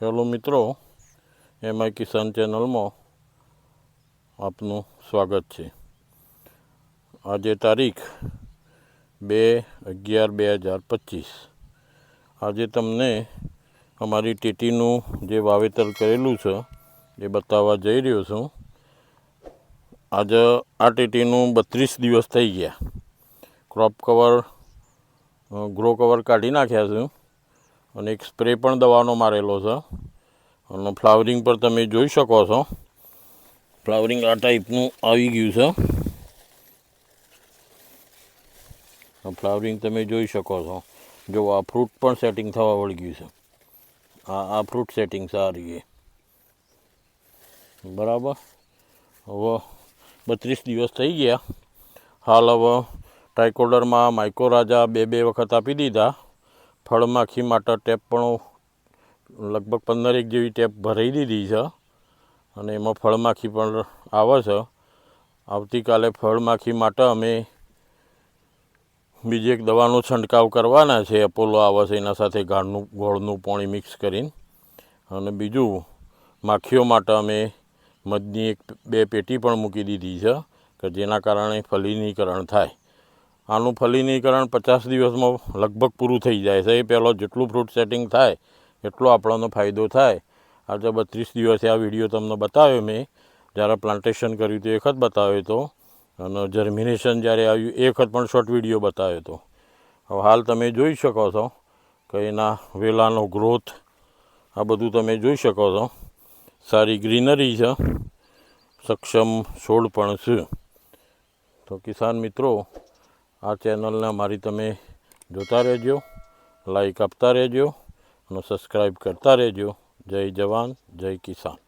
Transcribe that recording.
Hello મિત્રો, MI કિસાન ચેનલમાં આપનું સ્વાગત છે. આજે તારીખ બે અગિયાર બે હજાર પચીસ. આજે તમને અમારી ટેટીનું જે વાવેતર કરેલું છે, એ બતાવવા જઈ રહ્યો છું. આજે આ ટેટીનું બત્રીસ દિવસ થઈ ગયા. ક્રોપ કવર ગ્રો કવર કાઢી નાખ્યા છે. અને એક સ્પ્રે પણ દવાનો મારેલો છે. અને ફ્લાવરિંગ પર તમે જોઈ શકો છો. ફ્લાવરિંગ આ ટાઈપનું આવી ગયું છે. ફ્લાવરિંગ તમે જોઈ શકો છો. જો આ ફ્રૂટ પણ સેટિંગ થવા વળી ગયું છે. આ આ ફ્રૂટ સેટિંગ સારી છે બરાબર? હવે બત્રીસ દિવસ થઈ ગયા. હાલ હવે ટ્રાયકોડરમાં માઇકોરાજા બે બે વખત આપી દીધા. ફળમાખી માટે ટેપ પણ લગભગ પંદરેક જેવી ટેપ ભરાઈ દીધી છે અને એમાં ફળમાખી પણ આવે છે. આવતીકાલે ફળમાખી માટે અમે બીજી એક દવાનો છંટકાવ કરવાના છે. અપોલો આવે છે, એના સાથે ગાળનું, ગોળનું પાણી મિક્સ કરીને. અને બીજું, માખીઓ માટે અમે મધની એક બે પેટી પણ મૂકી દીધી છે કે જેના કારણે ફલિનીકરણ થાય. આનું ફલીનીકરણ પચાસ દિવસમાં લગભગ પૂરું થઈ જાય છે. એ પહેલાં જેટલું ફ્રૂટ સેટિંગ થાય, એટલો આપણને ફાયદો થાય. આજે બત્રીસ દિવસે આ વીડિયો તમને બતાવ્યો મેં. જ્યારે પ્લાન્ટેશન કર્યું તો એક વખત બતાવ્યો હતો. અને જર્મિનેશન જ્યારે આવ્યું, એ વખત પણ શોર્ટ વીડિયો બતાવ્યો હતો. હવે હાલ તમે જોઈ શકો છો કે એના વેલાનો ગ્રોથ આ બધું તમે જોઈ શકો છો. સારી ગ્રીનરી છે. સક્ષમ છોડ પણ છે. તો કિસાન મિત્રો આ ચેનલને મારી તમે જોતા રહેજો, લાઈક આપતા રહેજો અને સબસ્ક્રાઈબ કરતા રહેજો. જય જવાન, જય કિસાન.